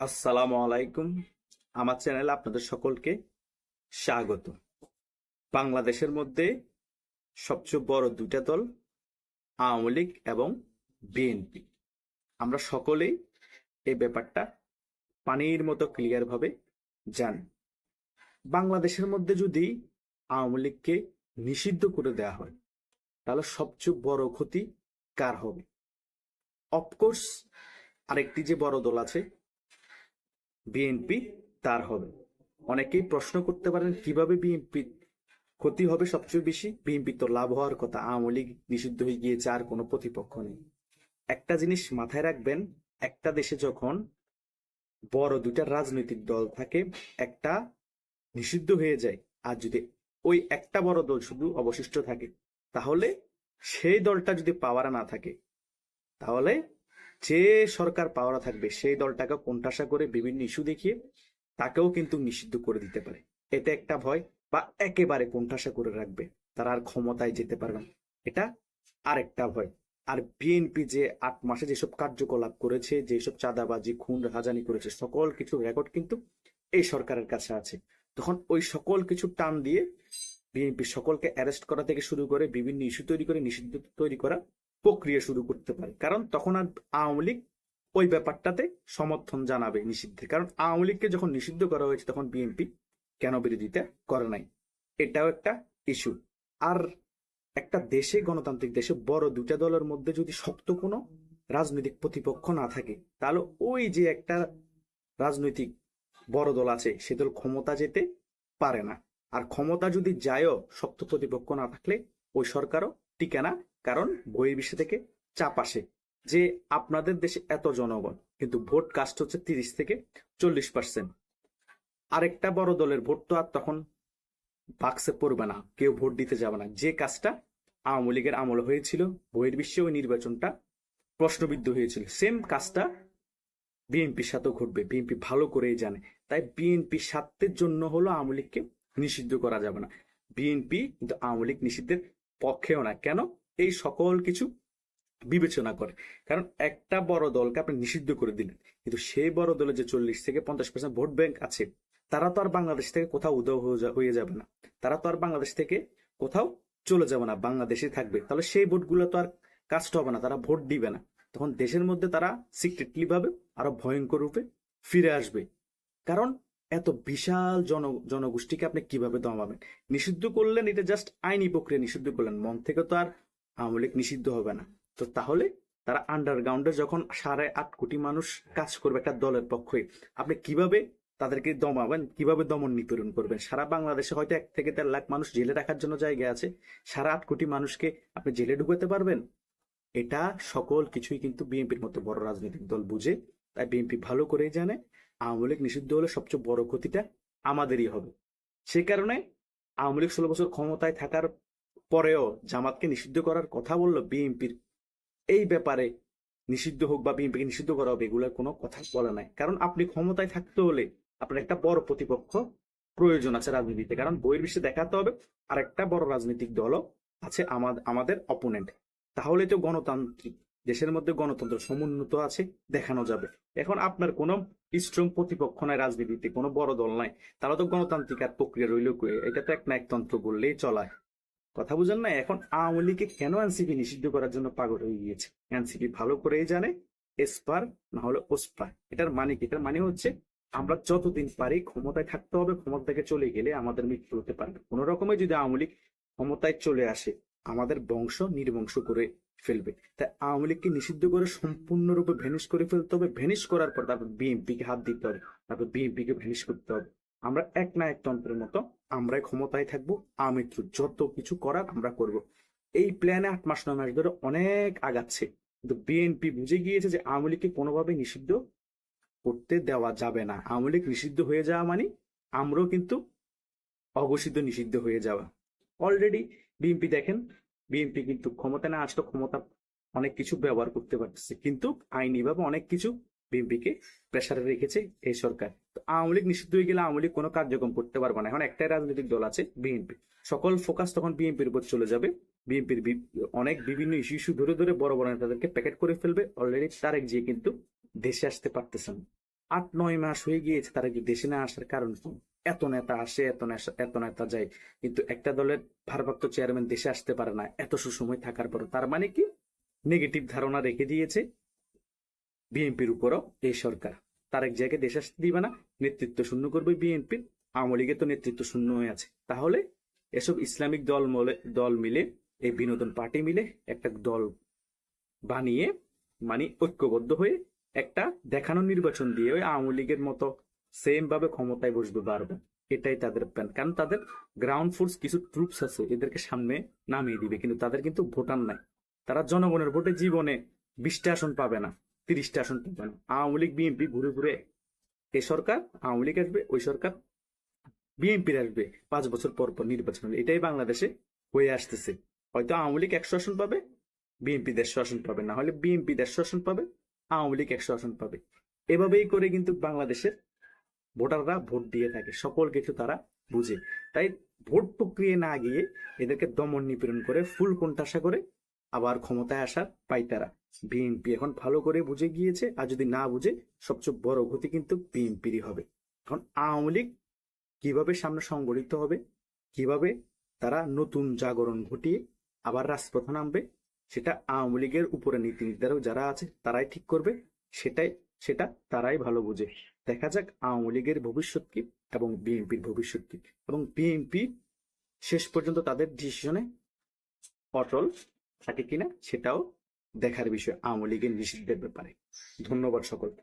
আসসালামু আলাইকুম। আমার চ্যানেলে আপনাদের সকলকে স্বাগত। বাংলাদেশের মধ্যে সবচেয়ে বড় দুইটা দল, আওয়ামী লীগ এবং বিএনপি। আমরা সকলেই এই ব্যাপারটা পানির মতো ক্লিয়ারভাবে জানি। বাংলাদেশের মধ্যে যদি আওয়ামী লীগকে নিষিদ্ধ করে দেওয়া হয়, তাহলে সবচেয়ে বড় ক্ষতি কার হবে? অফকোর্স আরেকটি যে বড় দল আছে বিএনপি তার হবে। অনেকেই প্রশ্ন করতে পারেন, কীভাবে বিএনপি ক্ষতি হবে সবচেয়ে বেশি? বিএনপি তো লাভ হওয়ার কথা, আওয়ামী লীগ নিষিদ্ধ হয়ে গিয়েছে, আর কোনো প্রতিপক্ষ নেই। একটা জিনিস মাথায় রাখবেন, একটা দেশে যখন বড় দুইটা রাজনৈতিক দল থাকে, একটা নিষিদ্ধ হয়ে যায়, আর যদি ওই একটা বড় দল শুধু অবশিষ্ট থাকে, তাহলে সেই দলটা যদি পাওয়ারে না থাকে, তাহলে যে সরকার পাওয়ারে থাকবে, সেই দলটাকে কোণঠাসা করে বিভিন্ন ইস্যু দেখিয়ে তাকেও কিন্তু নিষিদ্ধ করে দিতে পারে। এটা একটা ভয় বা একেবারে কোণঠাসা করে রাখবে, তারা আর ক্ষমতায় যেতে পারবে না। এটা আরেকটা ভয়। আর বিএনপি যে আট মাসে যেসব কার্যকলাপ করেছে, যেসব চাঁদাবাজি, খুন রাজানি করেছে, সকল কিছু রেকর্ড কিন্তু এই সরকারের কাছে আছে। তখন ওই সকল কিছু টান দিয়ে বিএনপি সকলকে অ্যারেস্ট করা থেকে শুরু করে বিভিন্ন ইস্যু তৈরি করে, নিষিদ্ধ তৈরি করা প্রক্রিয়া শুরু করতে পারে। কারণ তখন আর আওয়ামী লীগ ওই ব্যাপারটাতে সমর্থন জানাবে নিষিদ্ধে। কারণ আওয়ামী লীগকে যখন নিষিদ্ধ করা হয়েছে তখন বিএনপি কেন বিরোধিতা করে নাই? এটাও একটা ইস্যু আর একটা দেশে, গণতান্ত্রিক দেশে বড় দুটা দলের মধ্যে যদি শক্ত কোনো রাজনৈতিক প্রতিপক্ষ না থাকে, তাহলে ওই যে একটা রাজনৈতিক বড় দল আছে, সে দল ক্ষমতা যেতে পারে না। আর ক্ষমতা যদি যায়ও, শক্ত প্রতিপক্ষ না থাকলে ওই সরকারও টিকে না কারণ বহির্বিশ্ব থেকে চাপ আসে যে আপনাদের দেশে এত জনগণ, কিন্তু ভোট কাস্ট হচ্ছে তিরিশ থেকে চল্লিশ পার্সেন্ট আরেকটা বড় দলের ভোট তো আর তখন বাক্সে পড়বে না, কেউ ভোট দিতে যাবে না। যে কাজটা আওয়ামী লীগের আমল হয়েছিল বহির্বিশ্বে ওই নির্বাচনটা প্রশ্নবিদ্ধ হয়েছিল। সেম কাজটা বিএনপির সাথেও ঘটবে, বিএনপি ভালো করেই জানে। তাই বিএনপি স্বার্থের জন্য হলো আওয়ামী লীগকে নিষিদ্ধ করা যাবে না। বিএনপি কিন্তু আওয়ামী লীগ নিষিদ্ধের পক্ষেও না, কেন এই সকল কিছু বিবেচনা করে? কারণ একটা বড় দলকে আপনি নিষিদ্ধ করে দিলেন। কিন্তু সেই বড় দলে যে চল্লিশ থেকে পঞ্চাশ পার্সেন্ট ভোট ব্যাংক আছে, তারা তো আর বাংলাদেশ থেকে কোথাও উদয় হয়ে যাবে না। তারা তো আর বাংলাদেশ থেকে কোথাও চলে যাবে না, বাংলাদেশে থাকবে। তাহলে সেই ভোটগুলো তো আর কাস্ট হবে না, তারা ভোট দিবে না। তখন দেশের মধ্যে তারা সিক্রেটলি ভাবে আরও ভয়ঙ্কর রূপে ফিরে আসবে। কারণ এত বিশাল জন, জনগোষ্ঠীকে আপনি কীভাবে দমাবেন নিষিদ্ধ করলেন, এটা জাস্ট আইনি প্রক্রিয়া, নিষিদ্ধ করলেন। মন থেকে তো আর আওয়ামী নিষিদ্ধ হবে না। তো তাহলে তারা আন্ডারগ্রাউন্ডে যখন সাড়ে আট কোটি মানুষ কাজ করবে একটা দলের পক্ষে, আপনি কীভাবে তাদেরকে দমাবেন? কীভাবে দমন নিপীড়ন করবেন? সারা বাংলাদেশে হয়তো এক থেকে দেড় লাখ মানুষ জেলে রাখার জন্য জায়গা আছে। সারা আট কোটি মানুষকে আপনি জেলে ঢুকাতে পারবেন? এটা সকল কিছুই কিন্তু বিএনপির মতো বড় রাজনৈতিক দল বুঝে, তাই বিএনপি ভালো করেই জানে। আওয়ামী লীগ নিষিদ্ধ হলে সবচেয়ে বড় ক্ষতিটা আমাদেরই হবে। সে কারণে আওয়ামী লীগ ষোলো বছর ক্ষমতায় থাকার পরেও জামাতকে নিষিদ্ধ করার কথা বলল বিএনপির। এই ব্যাপারে নিষিদ্ধ হোক বা বিএনপিকে নিষিদ্ধ করা হবে এগুলোর কোনো কথা বলা নাই। কারণ আপনি ক্ষমতায় থাকতে হলে আপনার একটা বড় প্রতিপক্ষ প্রয়োজন আছে রাজনীতিতে। কারণ বহির্বিশ্বে দেখাতে হবে আর একটা বড় রাজনৈতিক দলও আছে আমাদের অপোনেন্ট তাহলে তো গণতান্ত্রিক দেশের মধ্যে গণতন্ত্র সমুন্নত আছে, দেখানো যাবে। এখন আপনার কোনো স্ট্রং প্রতিপক্ষ নাই, রাজনীতিতে কোনো বড় দল নাই, তারা তো গণতান্ত্রিক আর প্রক্রিয়া রইল এটা তো এক না একতন্ত্র বললেই চলায় কথা বুঝেন না, এখন আওয়ামী লীগকে কেন এনসিপি নিষিদ্ধ করার জন্য পাগল হয়ে গিয়েছে? এনসিপি ভালো করেই জানে, এসপার না হলে ওসপার। এটার মানে কি? এটার মানে হচ্ছে আমরা যতদিন পারি ক্ষমতায় থাকতে হবে, ক্ষমতা থেকে চলে গেলে আমাদের মৃত্যু হতে পারবে। কোন রকমে যদি আওয়ামী লীগ ক্ষমতায় চলে আসে, আমাদের বংশ নির্বংশ করে ফেলবে। তাই আওয়ামী লীগকে নিষিদ্ধ করে সম্পূর্ণরূপে ভ্যানিশ করে ফেলতে হবে। ভ্যানিশ করার পর তারপর বিএনপি কে হাত দিতে হবে, তারপর বিএনপি কে ভ্যানিশ করতে হবে। আমরা এক না এক তন্ত্রের মতো আমরাই ক্ষমতায় থাকব আমি যত কিছু করার আমরা করব। এই প্ল্যানে আট মাস, নয় মাস ধরে অনেক আগাচ্ছে। কিন্তু বিএনপি বুঝে গিয়েছে যে আওয়ামী লীগকে কোনোভাবে নিষিদ্ধ করতে দেওয়া যাবে না। আওয়ামী লীগ নিষিদ্ধ হয়ে যাওয়া মানে আমরাও কিন্তু অঘোষিত নিষিদ্ধ হয়ে যাওয়া। অলরেডি বিএনপি দেখেন বিএনপি কিন্তু ক্ষমতা না আসলে ক্ষমতা অনেক কিছু ব্যবহার করতে পারতেছে। কিন্তু আইনিভাবে অনেক কিছু বিএনপিকে প্রেসারে রেখেছে এই সরকার। তো আওয়ামী লীগ নিষিদ্ধ হয়ে গেলে আওয়ামী লীগ কোনো কার্যক্রম করতে পারবে না। এখন একটাই রাজনৈতিক দল আছে বিএনপি। সকল ফোকাস তখন বিএনপির উপর চলে যাবে। বিএনপির অনেক বিভিন্ন ইস্যু ইস্যু ধরে ধরে বড় বড় নেতাদেরকে প্যাকেট করে ফেলবে। অলরেডি তারেক জিয়ে কিন্তু দেশে আসতে পারতেছেন আট, নয় মাস হয়ে গিয়েছে তারা দেশে না আসার কারণ কি? এত নেতা আসে, এত এত নেতা যায়। কিন্তু একটা দলের ভারপ্রাপ্ত চেয়ারম্যান দেশে আসতে পারে না, এত সুসময় থাকার পর তার মানে কি? নেগেটিভ ধারণা রেখে দিয়েছে বিএনপির উপরও এই সরকার। তার এক জায়গায় দেশ আসতে দিবে না, নেতৃত্ব শূন্য করবে বিএনপির আওয়ামী লীগের তো নেতৃত্ব শূন্য হয়ে আছে। তাহলে এসব ইসলামিক দল মলে- দল মিলে, এই বিনোদন পার্টি মিলে একটা দল বানিয়ে মানে ঐক্যবদ্ধ হয়ে একটা দেখানো নির্বাচন দিয়ে ওই আওয়ামী লীগের মতো সেম ভাবে ক্ষমতায় বসবে বারবার। এটাই তাদের প্ল্যান কারণ তাদের গ্রাউন্ড ফোর্স কিছু ট্রুপস আছে, এদেরকে সামনে নামিয়ে দিবে। কিন্তু তাদের কিন্তু ভোটার নাই। তারা জনগণের ভোটে জীবনে বিশটা আসন পাবে না, তিরিশটা আসন পাবে না। আওয়ামী লীগ, বিএনপি ঘুরে ঘুরে এ সরকার, আওয়ামী লীগ আসবে, ওই সরকার, বিএনপির আসবে পাঁচ বছর পর পর নির্বাচন এটাই বাংলাদেশে হয়ে আসতেছে। হয়তো আওয়ামী লীগ একশো আসন পাবে, বিএনপি দেড়শো আসন পাবে। না হলে বিএনপি দেড়শো আসন পাবে, আওয়ামী লীগ একশো আসন পাবে। এভাবেই করে কিন্তু বাংলাদেশের ভোটাররা ভোট দিয়ে থাকে, সকল কিছু তারা বুঝে। তাই ভোট প্রক্রিয়া না গিয়ে এদেরকে দমন নিপীড়ন করে, ফুল কোণঠাসা করে আবার ক্ষমতায় আসার পাই তারা। বিএনপি এখন ভালো করে বুঝে গিয়েছে, আর যদি না বুঝে, সবচেয়ে বড় ক্ষতি কিন্তু বিএনপিরই হবে। এখন আওয়ামী লীগ কীভাবে সামনে সংগঠিত হবে, কীভাবে তারা নতুন জাগরণ ঘটিয়ে আবার রাজপথে নামবে, সেটা আওয়ামী লীগের উপরে নীতি নির্ধারক যারা আছে, তারাই ঠিক করবে। সেটাই, সেটা তারাই ভালো বুঝে। দেখা যাক আওয়ামী লীগের ভবিষ্যৎ কি এবং বিএনপির ভবিষ্যৎ কি। এবং বিএনপি শেষ পর্যন্ত তাদের ডিসিশনে অটল থাকে কিনা সেটাও দেখার বিষয় আওয়ামী লীগের নিষিদ্ধের ব্যাপারে। ধন্যবাদ সকলকে।